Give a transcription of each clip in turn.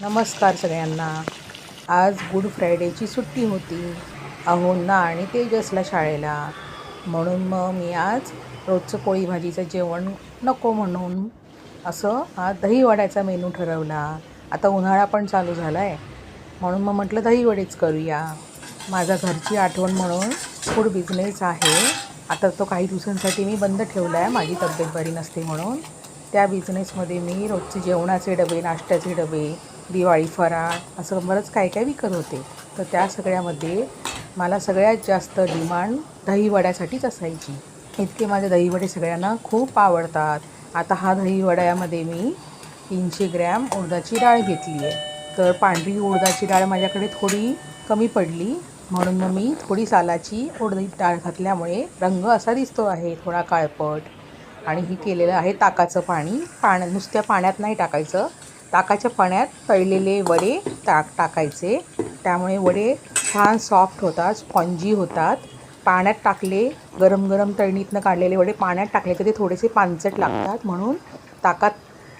नमस्कार सगळ्यांना. आज गुड फ्रायडेची सुट्टी होती. अहोंना आणि तेजसला शाळेला. म्हणून मग मी आज रोजचं पोळी भाजीचं जेवण नको म्हणून असं हा दहीवड्याचा मेनू ठरवला. आता उन्हाळा पण चालू झाला आहे म्हणून मग म्हटलं दहीवडेच करूया. माझा घरची आठवण म्हणून फूड बिझनेस आहे. आता तो काही दिवसांसाठी मी बंद ठेवला आहे माझी तब्येत बरी नसते म्हणून. त्या बिझनेसमध्ये मी रोजचे जेवणाचे डबे नाश्त्याचे डबे दिवाळी फराळ असं बरंच काय काय विकत होते. तर त्या सगळ्यामध्ये मला सगळ्यात जास्त डिमांड दहीवड्यासाठीच असायची. इतके माझे दहीवडे सगळ्यांना खूप आवडतात. आता हा दहीवड्यामध्ये मी तीनशे ग्रॅम उडदाची डाळ घेतली आहे. तर पांढरी उडदाची डाळ माझ्याकडे थोडी कमी पडली. म्हणून मग मी थोडी सालाची उडदी डाळ घातल्यामुळे रंग असा दिसतो आहे थोडा काळपट. आणि ही केलेलं आहे ताकाचं पाणी. पाण्या नुसत्या पाण्यात नाही टाकायचं. ताकाच्या पाण्यात तळलेले वडे टाक टाकायचे. त्यामुळे वडे छान सॉफ्ट होतात स्पॉन्जी होतात. पाण्यात टाकले गरम गरम तळणीतनं काढलेले वडे पाण्यात टाकले तर ते थोडेसे पानचट लागतात. म्हणून ताकात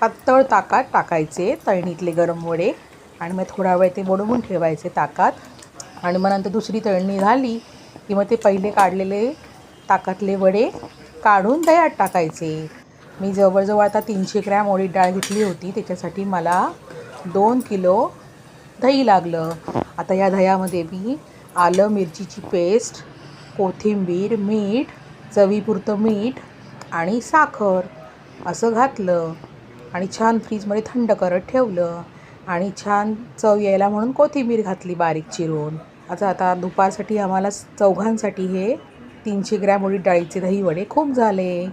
पातळ ताकात टाकायचे तळणीतले गरम वडे. आणि मग थोडा वेळ ते बुडवून ठेवायचे ताकात. आणि मग नंतर दुसरी तळणी झाली की मग ते पहिले काढलेले ताकातले वडे काढून दह्यात टाकायचे. मी जवळजवळ आता तीनशे ग्रॅम ओळीत डाळ घेतली होती. त्याच्यासाठी मला दोन किलो दही लागलं. आता या दह्यामध्ये मी आलं मिरचीची पेस्ट कोथिंबीर मीठ चवीपुरतं मीठ आणि साखर असं घातलं आणि छान फ्रीजमध्ये थंड करत ठेवलं आणि छान चव यायला म्हणून कोथिंबीर घातली बारीक चिरून. आता आता दुपारसाठी आम्हाला चौघांसाठी हे तीनशे ग्रॅम उडीद डाळीचे दही वडे खूप झाले.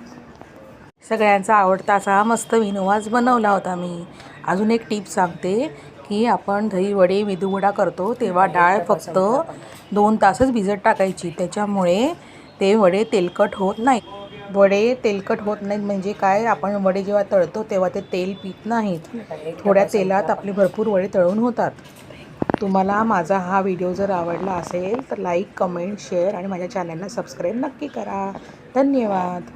सगळ्यांचा आवडता असा मस्त विनोवाज बनवला होता मी. अजून एक टीप सांगते की आपण दही वडे मेदूवडा करतो तेव्हा डाळ फक्त दोन तासच भिजत टाकायची. त्याच्यामुळे ते वडे तेलकट होत नाही वडे तेलकट होत नाहीत म्हणजे काय? आपण वडे जेव्हा तळतो तेव्हा ते तेल पित नाहीत. थोड्या तेलात आपले भरपूर वडे तळून होतात. तुम्हाला माझा हा व्हिडिओ जर आवडला असेल तर लाईक कमेंट शेअर आणि माझ्या चॅनलला सबस्क्राईब नक्की करा. धन्यवाद.